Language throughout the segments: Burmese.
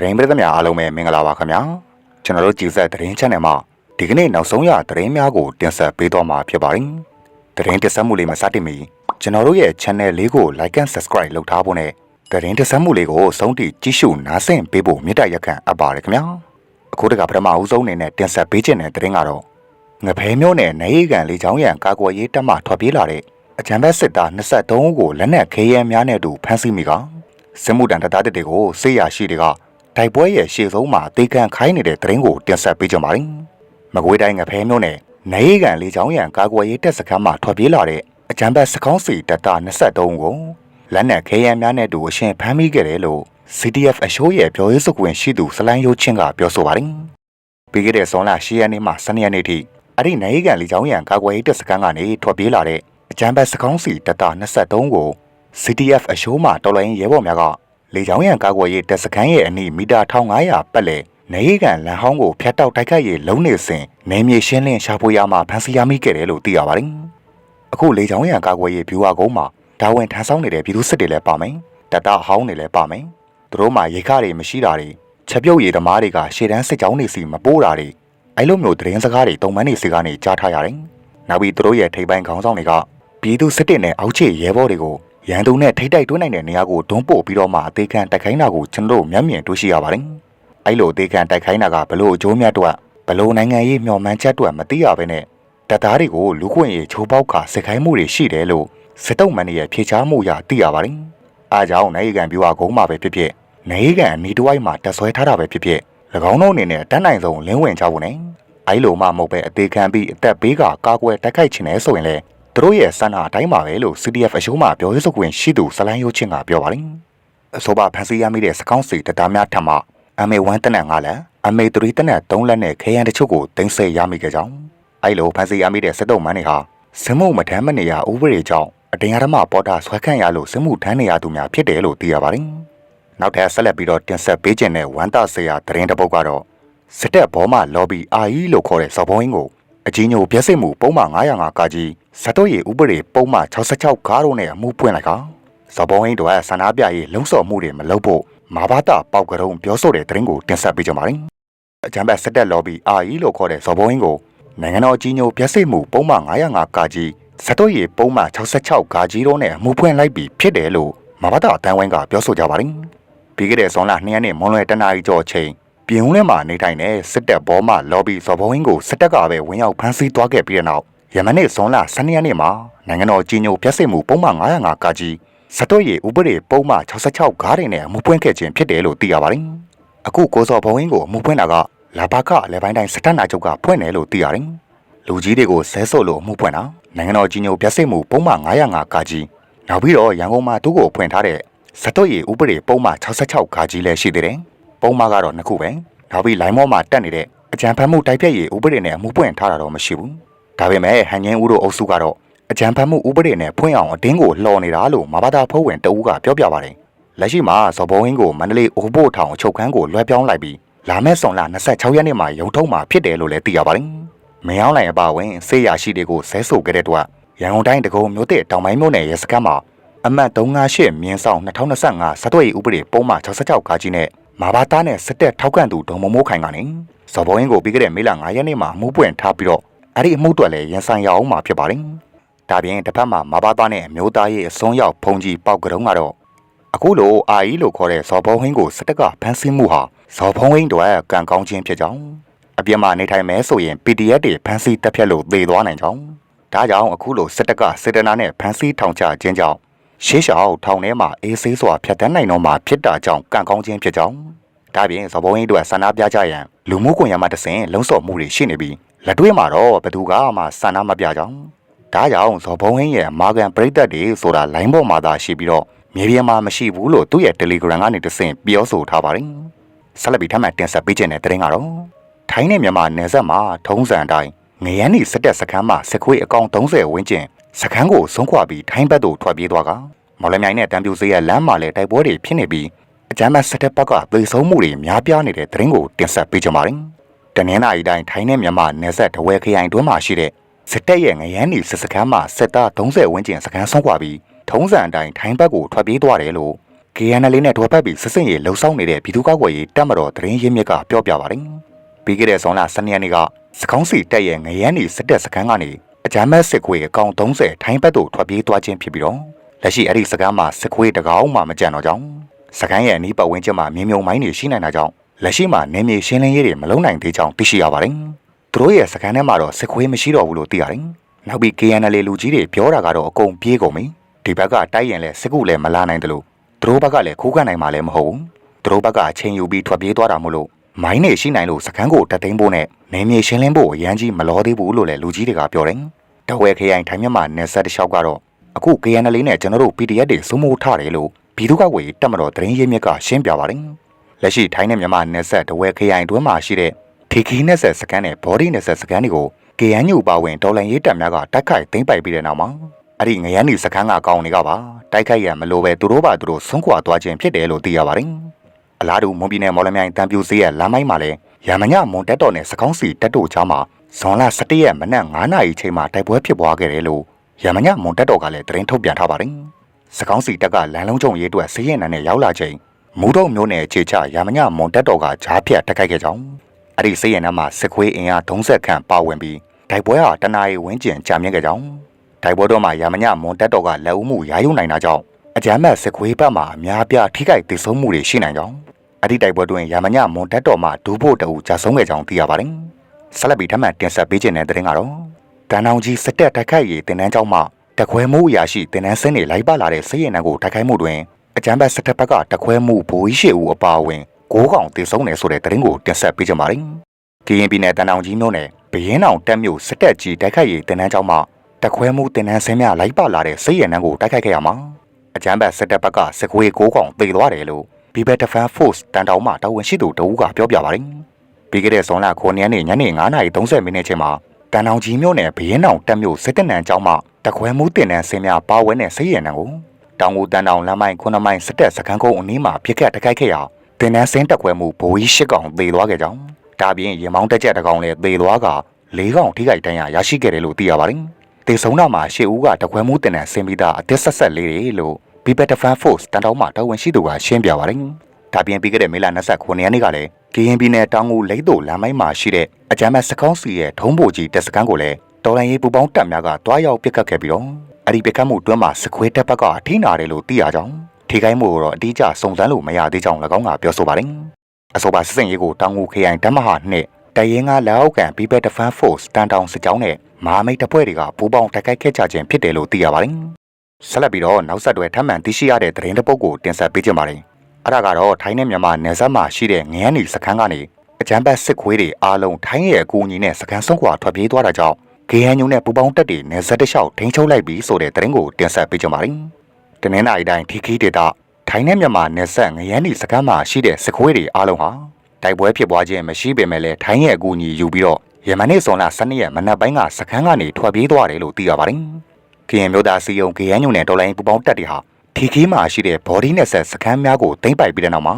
သတင်းပရိသတ်များအားလုံးပဲမင်္ဂလာပါခင်ဗျာကျွန်တော်တို့ကြည်ဆက်သတင်း channel မှာဒီကနေ့နောက်ဆုံးရသတင်းများကိုတင်ဆက်ပေးသွားမှာဖြစ်ပါတယ်သတင်းတင်ဆက်မှုလေးမစတင်မီကျွန်တော်တို့ရဲ့ channel လေးကို like and subscribe လုပ်ထားဖို့နဲ့သတင်းတင်ဆက်မှုလေးကိုဆုံးထိကြည့်ရှုနားဆင်ပေးဖို့မေတ္တာရက်ခံအပ်ပါတယ်ခင်ဗျာအခုတကပထမအဦးဆုံးအနေနဲ့တင်ဆက်ပေးခြင်းတဲ့သတင်းကတော့ငဖဲမျိုးနဲ့နေကန်လေးချောင်းရံကာကွယ်ရေးတပ်မှထွက်ပြေးလာတဲ့အကြံဘက်စစ်သား23ဦးကိုလက်နက်ခဲယမ်းများနဲ့အတူဖမ်းဆီးမိကစစ်မှုတန်တပ်သားတွေကိုစေရရှိတွေက တိုက်ပွဲရဲ့ရှေ့ဆုံးမှာတေကန်ခိုင်းနေတဲ့သတင်းကိုတင်ဆက်ပေးကြပါမယ်။မကွေးတိုင်းငဖဲမျိုးနဲ့နေကန်လေးချောင်းရံကာကွယ်ရေးတပ်စခန်းမှထွက်ပြေးလာတဲ့အကြံဘက်စကောင်းစီတပ်သား23ဦးကိုလက်နက်ခဲယမ်းများနဲ့အတူအရှင်ဖမ်းမိခဲ့တယ်လို့ CDF အရှိုးရဲ့ပြောရေးဆိုခွင့်ရှိသူစလိုင်းရိုးချင်းကပြောဆိုပါတယ်။ပြီးခဲ့တဲ့ဇွန်လ10ရက်နေ့မှ12ရက်နေ့ထိအဲ့ဒီနိုင်ကန်လီချောင်းရံကာကွယ်ရေးတပ်စခန်းကနေထွက်ပြေးလာတဲ့အကြမ်းဖက်စကောင်းစီတပ်သား23ကို CDF အရှိုးမှတော်လိုင်းရဲဘော်များက လေချောင်းရံကာကွယ်ရေးတပ်စခန်းရဲ့အနီးမီတာ1500ပတ်လည်နိုင်ကန်လမ်းဟောင်းကိုဖျက်တောက်တိုက်ခတ်ရေးလုံးနေစဉ်နေမြေရှင်းလင်းရှာဖွေရမှာဖမ်းဆီးရမိခဲ့တယ်လို့သိရပါတယ်။အခုလေချောင်းရံကာကွယ်ရေးဗျူဟာကုန်းမှာဒါဝင်ထမ်းဆောင်နေတဲ့ပြည်သူစစ်တွေလည်းပါမယ်။တပ်သားအဟောင်းတွေလည်းပါမယ်။သူတို့မှရေခတွေမရှိတာတွေချက်ပြုတ်ရည်သမားတွေကရှေ့တန်းစစ်ကြောင်းတွေစီမပိုးတာတွေအဲ့လိုမျိုးသတင်းစကားတွေတုံမန်းတွေစီကနေကြားထားရတယ်။နောက်ပြီးသူတို့ရဲ့ထိပ်ပိုင်းခေါင်းဆောင်တွေကပြည်သူစစ်တပ်နဲ့အောက်ခြေရဲဘော်တွေကို ရန်သူနဲ့ထိတိုက်တွန်းနိုင်တဲ့နေရာကိုတွန်းပို့ပြီးတော့မှအသေးခံတိုက်ခိုင်းတာကိုကျွန်တော်တို့မျက်မြင်တွေ့ရှိရပါတယ်။အဲ့လိုအသေးခံတိုက်ခိုင်းတာကဘလို့အကျိုးမြတ်တော့ဘလို့နိုင်ငံရေးမျှော်မှန်းချက်တော့မသိရဘဲနဲ့တပ်သားတွေကိုလူခွင့်ရေးချိုးပေါက်ခါစစ်ခိုင်းမှုတွေရှိတယ်လို့စစ်တုံးမန်ရဲ့ဖြေချမှုရသိရပါတယ်။အားကြောင့်နိုင်ကန်ပြူဟာကုန်းမှာပဲဖြစ်ဖြစ်နိုင်ကန်အနီတဝိုက်မှာတက်ဆွဲထားတာပဲဖြစ်ဖြစ်၎င်းတို့အနေနဲ့တန်းနိုင်ဆုံးလင်းဝင်ကြဖို့နဲ့အဲ့လိုမှမဟုတ်ပဲအသေးခံပြီးအသက်ဘေးကကာကွယ်တိုက်ခိုက်ခြင်းနဲ့ဆိုရင်လေ သူတို့ရဲ့ဆန္ဒအတိုင်းပါပဲလို့ CDF အရှိုးမှပြောရေးဆိုခွင့်ရှိသူဇလိုင်းရိုးချင်းကပြောပါတယ်။အဆိုပါဖန်စီရမိတဲ့စကောင်းစီတသားများထံမှ MA1 တနက်5လက် MA3 တနက်3လက်နဲ့ခဲယံတချို့ကိုတင်ဆက်ရမိခဲ့ကြောင်းအဲ့လိုဖန်စီရမိတဲ့စစ်တုံးမန်းတွေဟာစမှုမထမ်းမနေရဥပဒေကြောင့်အတင်ရဓမ္မပေါ်တာဆွဲခန့်ရလို့စမှုထမ်းနေရသူများဖြစ်တယ်လို့သိရပါတယ်။နောက်ထပ်ဆက်လက်ပြီးတော့တင်ဆက်ပေးခြင်းတဲ့ဝမ်တာဆေယာသတင်းတစ်ပုဒ်ကတော့စစ်တပ်ဘောမှ lobby RE လို့ခေါ်တဲ့စော်ဘုံရင်းကိုအကြီးညိုပြည့်စုံမှုပုံမှန်905ကကြီး ဇတ်တော့ရေဥပဒေပုံမှန်66ကားတို့နဲ့အမှုပွင့်လိုက်ကစော်ဘုံရင်းတို့ရဲ့ဆန္ဒပြရေးလုံဆော်မှုတွေမလုပ်ဖို့မာဘာတာပေါက်ကရုံပြောဆိုတဲ့သတင်းကိုတင်ဆက်ပေးကြပါမယ်။အကြံဘက်စစ်တပ် lobby RE လို့ခေါ်တဲ့စော်ဘုံရင်းကိုနိုင်ငံတော်အကြီးညိုပြည့်စုံမှုပုံမှန်905ကကြီးဇတ်တော့ရေပုံမှန်66ကာကြီးတို့နဲ့အမှုပွင့်လိုက်ပြီးဖြစ်တယ်လို့မာဘာတာအတန်းဝိုင်းကပြောဆိုကြပါတယ်။ပြီးခဲ့တဲ့ဇွန်လ2ရက်နေ့မွန်လွယ်တနာရီကျော်ချိန်ပြင်ဦးထဲမှာနေထိုင်တဲ့စစ်တပ်ဘောမှလော်ဘီစော်ဘဝင်းကိုစစ်တပ်ကပဲဝင်ရောက်ဖမ်းဆီးသွားခဲ့ပြီးတဲ့နောက် ယမနေ့ဇွန်လ12ရက်နေ့မှာနိုင်ငံတော်ကြီးညိုပြည့်စုံမှုပုံမှန်905ကကြီးစတော့ရီဥပဒေပုံမှန်66ဂါးတွေနဲ့အမှုပွင့်ခဲ့ခြင်းဖြစ်တယ်လို့သိရပါတယ်။အခုကိုစော်ဘဝင်းကိုအမှုပွင့်တာကလာဘကလေပိုင်းတိုင်းစစ်တပ်နာချုပ်ကဖွင့်တယ်လို့သိရတယ်။လူကြီးတွေကိုဆဲဆို့လို့အမှုပွင့်တာနိုင်ငံတော်ကြီးညိုပြည့်စုံမှုပုံမှန်905ကကြီးနောက်ပြီးတော့ရန်ကုန်မှာသူ့ကိုဖွင့်ထားတဲ့စတော့ရီဥပဒေပုံမှန်66ဂါးကြီးလည်းရှိသေးတယ်။ပုံမှန်ကတော့နှစ်ခုပဲ။နောက်ပြီးလိုင်းမောမှာတက်နေတဲ့အကြံဖတ်မှုတိုက်ဖြတ်ရေးဥပဒေနဲ့အမှုပွင့်ထားတာတော့မရှိဘူး။ ဒါပေမဲ့ဟန်ငင်းဦးတို့အုပ်စုကတော့အကြံဖတ်မှုဥပဒေနဲ့ဖွင့်အောင်အတင်းကိုလှော်နေတာလို့မဘာသာဖွဲ့ဝင်တဦးကပြောပြပါတယ်။လက်ရှိမှာဇော်ဘုံဝင်းကိုမန္တလေးအိုးဘို့ထောင်ချုပ်ခန်းကိုလွှဲပြောင်းလိုက်ပြီးလာမယ့်ဇွန်လ26ရက်နေ့မှာရုံထုံးမှာဖြစ်တယ်လို့လည်းသိရပါတယ်။မင်းအောင်လိုင်အပါဝင်ဆေးရရှိတွေကိုဆဲဆိုခဲ့တဲ့အတွက်ရန်ကုန်တိုင်းတကုံမြို့တဲ့တောင်ပိုင်းမြို့နယ်ရဲစခန်းမှာအမှတ်358မြင်းဆောင်2025စသွေးဥပဒေပုံမှန်66ခါကြီးနဲ့မာဘာသားနဲ့စစ်တပ်ထောက်ခံသူဒေါ်မမိုးခိုင်ကနေဇော်ဘိုင်းကိုပြီးခဲ့တဲ့မေလ9ရက်နေ့မှာမှုပွင့်ထားပြီးတော့ အဲ့ဒီအမှုတွေလည်းရန်ဆိုင်ရအောင်မှာဖြစ်ပါတယ်။ဒါပြင်တစ်ဖက်မှာမာဘာသားနဲ့အမျိုးသားရေးအစွန်းရောက်ဖုန်ကြီးပေါက်ကြုံကတော့အခုလိုအာအီလို့ခေါ်တဲ့ဇော်ဘုံဟင်းကိုစစ်တပ်ကဖမ်းဆီးမှုဟာဇော်ဘုံဟင်းတို့ရဲ့ကံကောင်းခြင်းဖြစ်ကြောင်းအပြစ်မှာနေထိုင်မဲဆိုရင် PDF တွေဖမ်းဆီးတပ်ဖြတ်လို့သေသွားနိုင်ကြောင်းဒါကြောင့်အခုလိုစစ်တပ်ကစစ်တနာနဲ့ဖမ်းဆီးထောင်ချခြင်းကြောင့်ရှေးရှောက်ထောင်ထဲမှာအေးဆေးစွာဖျက်ဆီးနိုင်တော့မှာဖြစ်တာကြောင့်ကံကောင်းခြင်းဖြစ်ကြောင်း ဒါပြင်ဇော်ဘုံဟင်းတို့ဆန္ဒပြကြရန်လူမှုကွန်ရက်မှာတဆင်လုံဆော်မှုတွေရှိနေပြီးလက်တွေ့မှာတော့ဘသူကမှဆန္ဒမပြကြောင်းဒါကြောင့်ဇော်ဘုံဟင်းရဲ့မာကန်ပရိသတ်တွေဆိုတာလိုင်းပေါ်မှာသာရှိပြီးတော့မြေပြင်မှာမရှိဘူးလို့သူ့ရဲ့ Telegram ကနေတဆင်ပြောဆိုထားပါတယ်ဆက်လက်ပြီးထပ်မံတင်ဆက်ပေးခြင်းတဲ့တင်ကတော့ထိုင်းနဲ့မြန်မာနယ်စပ်မှာထုံးစံအတိုင်းငရမ်းနီစစ်တပ်စခန်းမှာစခွေးအကောင်30ဝန်းကျင်စခန်းကိုဆုံးခွာပြီးထိုင်းဘက်သို့ထွက်ပြေးသွားကမော်လမြိုင်နဲ့တံပြူစေးရဲ့လမ်းမှာလည်းတိုက်ပွဲတွေဖြစ်နေပြီး အကြမ်းဖက်စစ်တပ်ဘက်ကသေဆုံးမှုတွေများပြားနေတဲ့သတင်းကိုတင်ဆက်ပေးကြပါမယ်။တနင်္လာရီတိုင်းထိုင်းနဲ့မြန်မာနယ်စပ်တဝဲခရိုင်တွင်းမှာရှိတဲ့စစ်တပ်ရဲ့ငရမ်းနီစစ်စခန်းမှာစစ်သား30ဝန်းကျင်စခန်းဆုံးခွာပြီးထုံးစံအတိုင်းထိုင်းဘက်ကိုထွက်ပြေးသွားတယ်လို့ KNL နဲ့တွဲပတ်ပြီးစစ်စင်ရေးလှုံ့ဆော်နေတဲ့ပြည်သူ့ကောက်ွယ်ရေးတပ်မတော်သတင်းရင်းမြစ်ကပြောပြပါတယ်။ပြီးခဲ့တဲ့ဇွန်လ12ရက်နေ့ကစကောင်းစီတပ်ရဲ့ငရမ်းနေစစ်တပ်စခန်းကနေအကြမ်းမဲ့စစ်ခွေအကောင်30ထိုင်းဘက်သို့ထွက်ပြေးသွားခြင်းဖြစ်ပြီးတော့လက်ရှိအဲ့ဒီစခန်းမှာစစ်ခွေတကောင်းမှမကြံတော့ကြောင်း စခန်းရဲ့အနီးပတ်ဝန်းကျင်မှာမြင်းမြုံမိုင်းတွေရှိနိုင်တာကြောင့်လက်ရှိမှာနေမြေရှင်းလင်းရေးတွေမလုပ်နိုင်သေးကြောင်းသိရှိရပါတယ်။သူတို့ရဲ့စခန်းထဲမှာတော့စစ်ခွေမရှိတော့ဘူးလို့သိရတယ်။နောက်ပြီး KNL လူကြီးတွေပြောတာကတော့အကုန်ပြေးကုန်ပြီ။ဒီဘက်ကတိုက်ရင်လည်းစစ်ကူလည်းမလာနိုင်တယ်လို့သူတို့ဘက်ကလည်းခိုးကန်နိုင်မှာလည်းမဟုတ်ဘူး။သူတို့ဘက်ကအချိန်ယူပြီးထွက်ပြေးသွားတာမို့လို့မိုင်းနေရှိနိုင်လို့စခန်းကိုတက်သိမ်းဖို့နဲ့နေမြေရှင်းလင်းဖို့အရန်ကြီးမလောသေးဘူးလို့လည်းလူကြီးတွေကပြောတယ်။တဝဲခရိုင်ထိုင်းမြန်မာနယ်စပ်တစ်လျှောက်ကတော့အခု KNL နဲ့ကျွန်တော်တို့ PDF တွေစုမိုးထားတယ်လို့ ပြည်သူ့ကောက်ွယ်တပ်မတော်သတင်းရင်းမြစ်ကရှင်းပြပါတယ်။လက်ရှိထိုင်းနဲ့မြန်မာနယ်စပ်တဝဲခရိုင်တွင်းမှာရှိတဲ့ထီခီနယ်စပ်စခန်းနဲ့ဘော်ဒီနယ်စပ်စခန်းတွေကို KNU ပါဝင်တော်လန်ရေးတပ်များကတိုက်ခိုက်သိမ်းပိုက်ပြီးတဲ့နောက်မှာအဲ့ဒီငရမ်းနီစခန်းကကောင်းတွေကပါတိုက်ခိုက်ရမလို့ပဲသူတို့ပါသူတို့ဆုံးခွာသွားခြင်းဖြစ်တယ်လို့သိရပါတယ်။အလားတူမွန်ပြည်နယ်မော်လမြိုင်တန်ပြူစေးရဲ့လမ်းမိုင်းမှာလည်းရမညမွန်တက်တော်နဲ့စကောင်းစီတက်တို့ကြားမှာဇွန်လ17ရက်မနက်9နာရီချိန်မှာတိုက်ပွဲဖြစ်ပွားခဲ့တယ်လို့ရမညမွန်တက်တော်ကလည်းသတင်းထုတ်ပြန်ထားပါတယ်။ စကောင်းစီတက်ကလမ်းလုံးကျုံရေးအတွက်ဆေးရင်နံနဲ့ရောက်လာချိန်မူတော့မျိုးနဲ့အခြေချရမညမွန်တက်တော်ကဂျားဖြတ်တက်ခိုက်ခဲ့ကြောင်းအဲ့ဒီဆေးရင်နံမှာစစ်ခွေးအင်အား30ခန့်ပါဝင်ပြီးတိုက်ပွဲဟာတနအီဝင်းကျင်ကြာမြင့်ခဲ့ကြောင်းတိုက်ပွဲတော့မှာရမညမွန်တက်တော်ကလက်ဦးမှုရာယုံနိုင်တာကြောင့်အကြမ်းမဲ့စစ်ခွေးဘက်မှာအများပြားထိခိုက်ဒေဆုံးမှုတွေရှိနိုင်ကြောင်းအဲ့ဒီတိုက်ပွဲတွင်ရမညမွန်တက်တော်မှဒူးဖို့တူကြာဆုံးခဲ့ကြောင်းသိရပါတယ်ဆက်လက်ပြီးထပ်မံတင်ဆက်ပေးခြင်းတဲ့တဲ့ရင်ကတော့တန်အောင်ကြီးစစ်တပ်တိုက်ခိုက်ရေးတင်နန်းကျောင်းမှ တခွဲမှုအရာရှိတင်နန်းစင်းတွေလိုက်ပါလာတဲ့စစ်ရင်နံကိုတိုက်ခိုက်မှုတွင်အကြမ်းဖက်စစ်တပ်ဘက်ကတခွဲမှုဘိုးကြီးရှေဦးအပါအဝင်၉កောင်တေဆုံးတယ်ဆိုတဲ့သတင်းကိုတင်ဆက်ပေးကြပါမယ်။ကရင်ပြည်နယ်တန်တောင်ကြီးမြို့နယ်ဘရင်အောင်တက်မြို့စစ်တပ်ကြီးတိုက်ခိုက်ရေးတင်နန်းကျောင်းမှာတခွဲမှုတင်နန်းစင်းများလိုက်ပါလာတဲ့စစ်ရင်နံကိုတိုက်ခိုက်ခဲ့ရမှာအကြမ်းဖက်စစ်တပ်ဘက်ကစစ်ခွေး၉កောင်တေသွားတယ်လို့ People Defense Force တန်တောင်မှတာဝန်ရှိသူတဦးကပြောပြပါတယ်။ပြီးခဲ့တဲ့ဇွန်လ9ရက်နေ့ညနေ9:30မိနစ်ချိန်မှာတန်တောင်ကြီးမြို့နယ်ဘရင်အောင်တက်မြို့စစ်တပ်နန်းကျောင်းမှာ တခွဲမှုတင်နန်းစင်းများပါဝင်တဲ့စစ်ရင်နံကိုတောင်ကိုတန်တောင်လမ်းမိုင်း9မိုင်စစ်တပ်စခန်းကုန်းအနီးမှာပြစ်ခတ်တိုက်ခိုက်ခဲ့ရာတင်နန်းစင်းတက်ခွဲမှုဘိုးကြီး၈កောင်သေသွားခဲ့ကြောင်းဒါပြင်ရင်မောင်းတက်ကြတစ်ကောင်လည်းသေသွားက၄កောင်ထိခိုက်ဒဏ်ရာရရှိခဲ့တယ်လို့သိရပါတယ်။တေဆုံးတော့မှာရှေ့ဦးကတခွဲမှုတင်နန်းစင်းပြီးသားအသက်ဆက်ဆက်လေးတွေလို့ People Defense Force တန်တောင်မှတာဝန်ရှိသူကရှင်းပြပါတယ်။ဒါပြင်ပြီးခဲ့တဲ့မေလ29ရက်နေ့ကလည်းကရင်ပြည်နယ်တောင်ကိုလိတ်တို့လမ်းမိုင်းမှာရှိတဲ့အကြမ်းမဲ့စကောင်းစီရဲ့ထုံးဘိုကြီးတပ်စခန်းကိုလည်း တော်လိုင်းရေးပူပေါင်းတပ်များကတွားရောက်ပစ်ခတ်ခဲ့ပြီးတော့အဲ့ဒီပစ်ခတ်မှုတွင်းမှာစခွေးတပ်ဘက်ကအထိနာတယ်လို့သိရကြောင်းထိခိုက်မှုကိုတော့အတိအကျစုံစမ်းလို့မရသေးကြောင်း၎င်းကပြောဆိုပါတယ်။အဆိုပါစစ်စင်ရေးကိုတောင်ငူ KI တပ်မဟာနှစ်တရင်ကလက်အောက်ခံ People Defense Force တန်တောင်စစ်ကြောင်းနဲ့မဟာမိတ်တပ်ဖွဲ့တွေကပူးပေါင်းတိုက်ခိုက်ခဲ့ကြခြင်းဖြစ်တယ်လို့သိရပါတယ်။ဆက်လက်ပြီးတော့နောက်ဆက်တွဲထပ်မံသိရှိရတဲ့သတင်းတစ်ပုဒ်ကိုတင်ဆက်ပေးကြပါမယ်။အဲ့ဒါကတော့ထိုင်းနဲ့မြန်မာနယ်စပ်မှာရှိတဲ့ငရမ်းနီစခန်းကနေအကြမ်းဖက်စစ်ခွေးတွေအားလုံးထိုင်းရဲ့အကူအညီနဲ့စခန်းဆုံးခွာထွက်ပြေးသွားတာကြောင့် KNU နဲ့ပူပေါင်းတပ်တွေနယ်စပ်တစ်လျှောက်ထိန်းချုပ်လိုက်ပြီးဆိုတဲ့သတင်းကိုတင်ဆက်ပေးကြပါမယ်။တနင်္လာရီတိုင်းထီခီဒေတာထိုင်းနဲ့မြန်မာနယ်စပ်ငရမ်းနီစခန်းမှာရှိတဲ့စစ်ခွေးတွေအားလုံးဟာတိုက်ပွဲဖြစ်ပွားခြင်းမရှိပေမဲ့လည်းထိုင်းရဲ့အကူအညီယူပြီးတော့ယမနေ့ဇွန်လ12ရက်မနက်ပိုင်းကစခန်းကနေထွက်ပြေးသွားတယ်လို့သိရပါတယ်။ကရင်မျိုးသားစီယုံ KNU နဲ့တော်လိုင်းပူပေါင်းတပ်တွေဟာထီခီမှာရှိတဲ့ body နဲ့ဆက်စခန်းများကိုတင်ပိုက်ပြီးတဲ့နောက်မှာ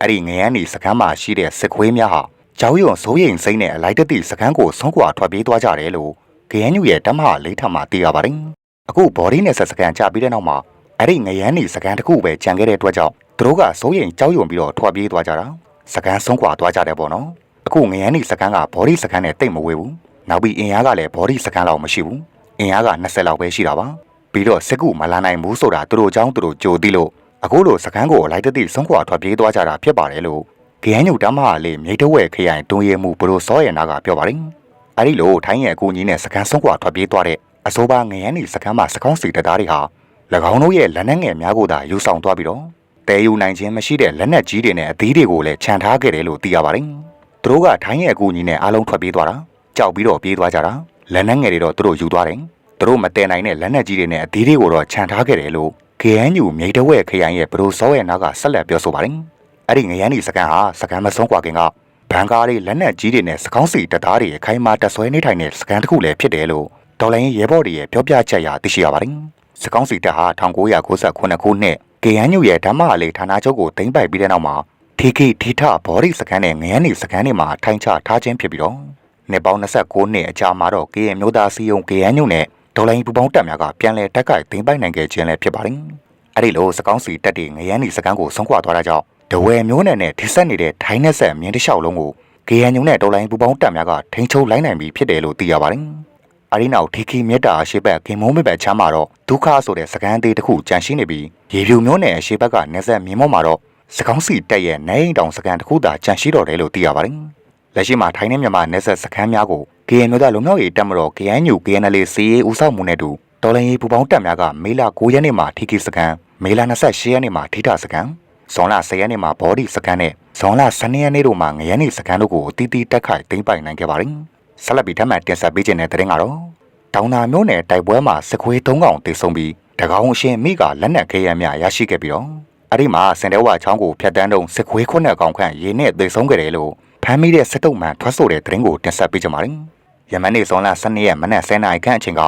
အဲ့ဒီငရမ်းနီစခန်းမှာရှိတဲ့စစ်ခွေးများဟာကြောက်ရွံစိုးရိမ်စိမ့်နဲ့အလိုက်တတိစခန်းကိုဆုံးခွာထွက်ပြေးသွားကြတယ်လို့ KNU ရဲ့တမဟာလေးထပ်မှသိရပါတယ်။အခု body နဲ့ဆက်စကန်ကြပြီးတဲ့နောက်မှာအဲ့ဒီငရမ်းနေစကန်တစ်ခုပဲကြံခဲ့တဲ့အတွက်ကြောင့်သူတို့ကစိုးရိမ်ကြောက်ရွံပြီးတော့ထွက်ပြေးသွားကြတာ။စကန်ဆုံးခွာသွားကြတယ်ပေါ့နော်။အခုငရမ်းနေစကန်က body စကန်နဲ့တိတ်မဝေးဘူး။နောက်ပြီးအင်အားကလည်း body စကန်လောက်မရှိဘူး။အင်အားက20လောက်ပဲရှိတာပါ။ပြီးတော့စစ်ကူမလာနိုင်ဘူးဆိုတာသူတို့အကြောင်းသူတို့ကြိုသိလို့အခုလိုစကန်ကိုလိုက်တတိဆုံးခွာထွက်ပြေးသွားကြတာဖြစ်ပါတယ်လို့ KNU တမဟာလေးမြိတ်တဝဲခရိုင်တွင်ရမှုဘလို့စောရနာကပြောပါတယ်။ အဲဒီလိုထိုင်းရဲ့အကူအညီနဲ့စကန်ဆုံးကွာထွက်ပြေးသွားတဲ့အဆိုပါငရန်ဒီစကန်မှာစကောင်းစီတသားတွေဟာ၎င်းတို့ရဲ့လက်နက်ငယ်များကိုသာယူဆောင်သွားပြီးတော့တဲယူနိုင်ခြင်းမရှိတဲ့လက်နက်ကြီးတွေနဲ့အသီးတွေကိုလည်းခြံထားခဲ့တယ်လို့သိရပါတယ်။သူတို့ကထိုင်းရဲ့အကူအညီနဲ့အားလုံးထွက်ပြေးသွားတာကြောက်ပြီးတော့ပြေးသွားကြတာလက်နက်ငယ်တွေတော့သူတို့ယူသွားတယ်။သူတို့မတည်နိုင်တဲ့လက်နက်ကြီးတွေနဲ့အသီးတွေကိုတော့ခြံထားခဲ့တယ်လို့ KNU မြိတ်တဝဲခရိုင်ရဲ့ဘရိုစောရဲ့နာကဆက်လက်ပြောဆိုပါတယ်။အဲ့ဒီငရန်ဒီစကန်ဟာစကန်မဆုံးကွာခင်က ဘန်ကားတွေလက်နက်ကြီးတွေနဲ့စကောင်းစီတပ်သားတွေအခိုင်အမာတက်ဆွဲနေထိုင်တဲ့စကန်တစ်ခုလည်းဖြစ်တယ်လို့ဒေါ်လာရင်းရဲဘော်တွေရဲ့ပြောပြချက်အရသိရှိရပါတယ်။စကောင်းစီတပ်ဟာ1998ခုနှစ် KNU ရဲ့ဓမ္မအလေးဌာနချုပ်ကိုတင်ပိုက်ပြီးတဲ့နောက်မှာထေခိထိထဘော်ဒီစကန်နဲ့ငရမ်းဒီစကန်တွေမှာထိုင်ချထားခြင်းဖြစ်ပြီးတော့နှစ်ပေါင်း29နှစ်အကြာမှာတော့ KN မျိုးသားစီယုံ KNU နဲ့ဒေါ်လာရင်းပူပေါင်းတပ်များကပြန်လည်တက်ကိုက်တင်ပိုက်နိုင်ခဲ့ခြင်းလည်းဖြစ်ပါတယ်။အဲ့ဒီလိုစကောင်းစီတက်တွေငရမ်းနေစကန်းကိုဆုံးခွာသွားတာကြောင့် တဝဲမျိုးနယ်နဲ့ထိဆက်နေတဲ့ထိုင်းနဲ့ဆက်မြင်းတစ်လျှောက်လုံးကိုကေရန်ညုံနဲ့တော်လိုင်းပူပေါင်းတပ်များကထိန်းချုပ်လိုက်နိုင်ပြီဖြစ်တယ်လို့သိရပါတယ်။အရီနောက်ထီခီမြက်တာအရှိဘက်ကင်မုံမေဘက်ချမ်းမှာတော့ဒုက္ခဆိုတဲ့စကန်းသေးတစ်ခုကြန့်ရှိနေပြီးရေပြူမျိုးနယ်အရှိဘက်ကနေဆက်မြင်းမောမှာတော့စကောင်းစီတက်ရဲ့နိုင်တောင်စကန်းတစ်ခုသာကြန့်ရှိတော့တယ်လို့သိရပါတယ်။လက်ရှိမှာထိုင်းနဲ့မြန်မာနယ်ဆက်စခန်းများကို KN မျိုးသားလုံမျိုးရေးတက်မတော် KNU KNL စီရေးဦးဆောင်မှုနဲ့တူတော်လိုင်းရေးပူပေါင်းတပ်များကမေလ9ရက်နေ့မှာထီခီစကန်မေလ28ရက်နေ့မှာထိထစကန် ဇွန်လ10ရက်နေ့မှာဘော်ဒီစကန်နဲ့ဇွန်လ12ရက်နေ့တို့မှာငရဲနေ့စကန်တို့ကိုအတီးတီးတက်ခိုက်သိမ်းပိုင်နိုင်ခဲ့ပါတယ်။ဆက်လက်ပြီးထပ်မံတင်ဆက်ပေးခြင်းတဲ့တဲ့ရင်ကတော့တောင်သာမျိုးနယ်တိုက်ပွဲမှာစခွေး၃កောင်တေဆုံးပြီးတကောင်အရှင်မိကလက်နက်ခဲယမ်းများရရှိခဲ့ပြီးတော့အဲ့ဒီမှာစင်တဲဝါချောင်းကိုဖျက်တန်းတုံစခွေးခုနှစ်ကောင်ခန့်ရေနဲ့သေဆုံးခဲ့တယ်လို့ဖမ်းမိတဲ့စစ်တုံးမှန်ထွက်ဆိုတဲ့တဲ့ရင်ကိုတင်ဆက်ပေးကြပါမယ်။ယမန်နေ့ဇွန်လ12ရက်မနက်10:00နာရီခန့်အချိန်က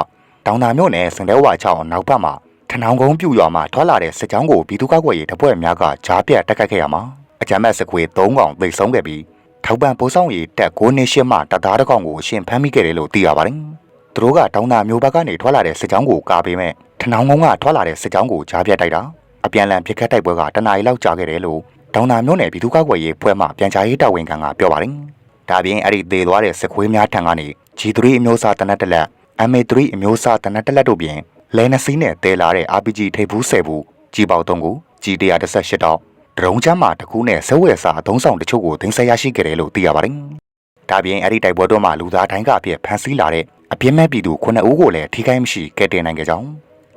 တောင်သာမြို့နယ်စင်တဲဝါချောင်းနောက်ဘက်မှာ ထနောင်ကုန်းပြူရွာမှာထွက်လာတဲ့စစ်ကြောင်းကိုပြည်သူ့ကောက်ွယ်ရေးတပ်ဖွဲ့များကကြားပြတ်တက်ခတ်ခဲ့ရမှာအကြမ်းမဲ့စခွေ၃កောင်သေဆုံးခဲ့ပြီးထောက်ပံ့ပိုးဆောင်ရေးတက်9နှစ်ရှစ်မှတပ်သားတစ်ကောင်ကိုအရှင်ဖမ်းမိခဲ့တယ်လို့သိရပါတယ်။သူတို့ကတောင်သာမျိုးဘက်ကနေထွက်လာတဲ့စစ်ကြောင်းကိုကာပေးမဲ့ထနောင်ကုန်းကထွက်လာတဲ့စစ်ကြောင်းကိုကြားပြတ်တိုက်တာအပြန်အလှန်ပစ်ခတ်တိုက်ပွဲကတနအီလောက်ကြာခဲ့တယ်လို့တောင်သာမြို့နယ်ပြည်သူ့ကောက်ွယ်ရေးဖွဲ့မှပြန်ကြားရေးတာဝန်ခံကပြောပါတယ်။ဒါပြင်အဲ့ဒီသေသွားတဲ့စခွေးများထံကနေ G3 အမျိုးအစားတနက်တလက် MA3 အမျိုးအစားတနက်တလက်တို့ပြင် လဲနစီးနဲ့တဲလာတဲ့ RPG ထိပ်ဘူး10ဘူးကြီးပေါက်3ခု G118 တောက်ဒရုံချမ်းမှာတစ်ခုနဲ့ဇဝဲစာအသုံးဆောင်တချို့ကိုတင်ဆက်ရရှိခဲ့တယ်လို့သိရပါတယ်။ဒါပြင်အဲ့ဒီတိုက်ပွဲတော့မှလူသားတိုင်းကအဖြစ်ဖမ်းဆီးလာတဲ့အပြင်းမဲ့ပြည်သူ9ဦးကိုလည်းထိခိုက်မရှိကဲတင်နိုင်ခဲ့ကြောင်း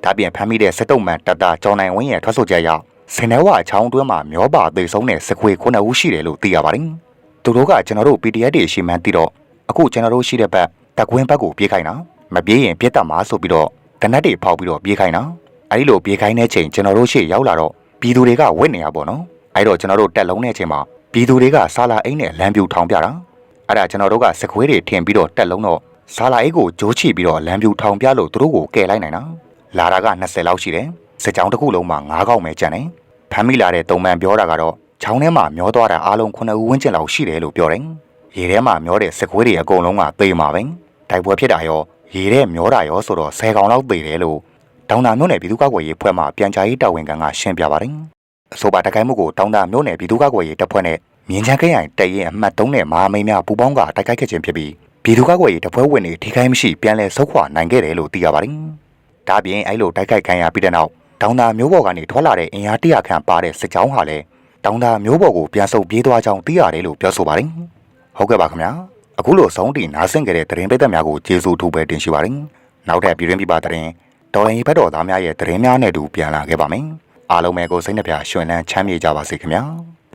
ဒါပြင်ဖမ်းမိတဲ့စစ်တုံးမှန်တတကျောင်းနိုင်ဝင်းရဲ့ထွက်ဆိုချက်အရစင်နယ်ဝါချောင်းတွင်းမှာမျောပါသေဆုံးတဲ့စခွေ9ဦးရှိတယ်လို့သိရပါတယ်။သူတို့ကကျွန်တော်တို့ PDF တွေရှိမှန်းသိတော့အခုကျွန်တော်တို့ရှိတဲ့ဘက်တက်ကွင်းဘက်ကိုပြေးခိုင်းတာမပြေးရင်ပြစ်တတ်မှာဆိုပြီးတော့ တနက်တွေဖောက်ပြီးတော့ပြေးခိုင်းတာအဲဒီလိုပြေးခိုင်းတဲ့ချိန်ကျွန်တော်တို့ရှေ့ရောက်လာတော့ပြည်သူတွေကဝစ်နေရပါတော့အဲတော့ကျွန်တော်တို့တက်လုံးတဲ့ချိန်မှာပြည်သူတွေကဆာလာအိတ်နဲ့လမ်းပြူထောင်ပြတာအဲ့ဒါကျွန်တော်တို့ကစခွေးတွေထင်ပြီးတော့တက်လုံးတော့ဆာလာအိတ်ကိုဂျိုးချပြီးတော့လမ်းပြူထောင်ပြလို့သူတို့ကိုကယ်လိုက်နိုင်တာလာတာက20လောက်ရှိတယ်စစ်ကြောင်းတစ်ခုလုံးမှာ9កောက်ပဲကျန်တယ်ဖမ်းမိလာတဲ့တုံမှန်ပြောတာကတော့ချောင်းထဲမှာမျောသွားတာအားလုံး9ဦးဝန်းကျင်လောက်ရှိတယ်လို့ပြောတယ်ရေထဲမှာမျောတဲ့စခွေးတွေအကုန်လုံးကသေမှာပဲတိုက်ပွဲဖြစ်တာရော ရေထဲမျောတာရောဆိုတော့10កောင်လောက်သေတယ်လို့တောင်တာမြို့နယ်ပြည်သူ့ကောက်ွယ်ရေးဖွဲ့မှပြန်ကြားရေးတာဝန်ခံကရှင်းပြပါတယ်အဆိုပါတကိုင်းမှုကိုတောင်တာမြို့နယ်ပြည်သူ့ကောက်ွယ်ရေးတပ်ဖွဲ့နဲ့မြင်းချမ်းခရိုင်တရင်အမှတ်3နဲ့မဟာမိတ်များပူးပေါင်းကတိုက်ခိုက်ခဲ့ခြင်းဖြစ်ပြီးပြည်သူ့ကောက်ွယ်ရေးတပ်ဖွဲ့ဝင်တွေထိခိုက်မရှိပြန်လည်ဆုတ်ခွာနိုင်ခဲ့တယ်လို့သိရပါတယ်ဒါပြင်အဲ့လိုတိုက်ခိုက်ခံရပြီးတဲ့နောက်တောင်တာမျိုးပေါ်ကနေထွက်လာတဲ့အင်အားတရခန့်ပါတဲ့စစ်ကြောင်းဟာလည်းတောင်တာမျိုးပေါ်ကိုပြန်ဆုတ်ပြေးသွားကြောင်းသိရတယ်လို့ပြောဆိုပါတယ်ဟုတ်ကဲ့ပါခင်ဗျာ အခုလိုဆုံးတီနားဆင်ကြတဲ့သတင်းပိတ်သက်များကိုကျေးဇူးထူးပဲတင်ရှိပါတယ်နောက်ထပ်ပြည်တွင်းပြည်ပသတင်းတော်ရင်ဘက်တော်သားများရဲ့သတင်းများနဲ့တူပြန်လာခဲ့ပါမယ်အားလုံးပဲကိုစိတ်နှပြရွှင်လန်းချမ်းမြေ့ကြပါစေခင်ဗျာ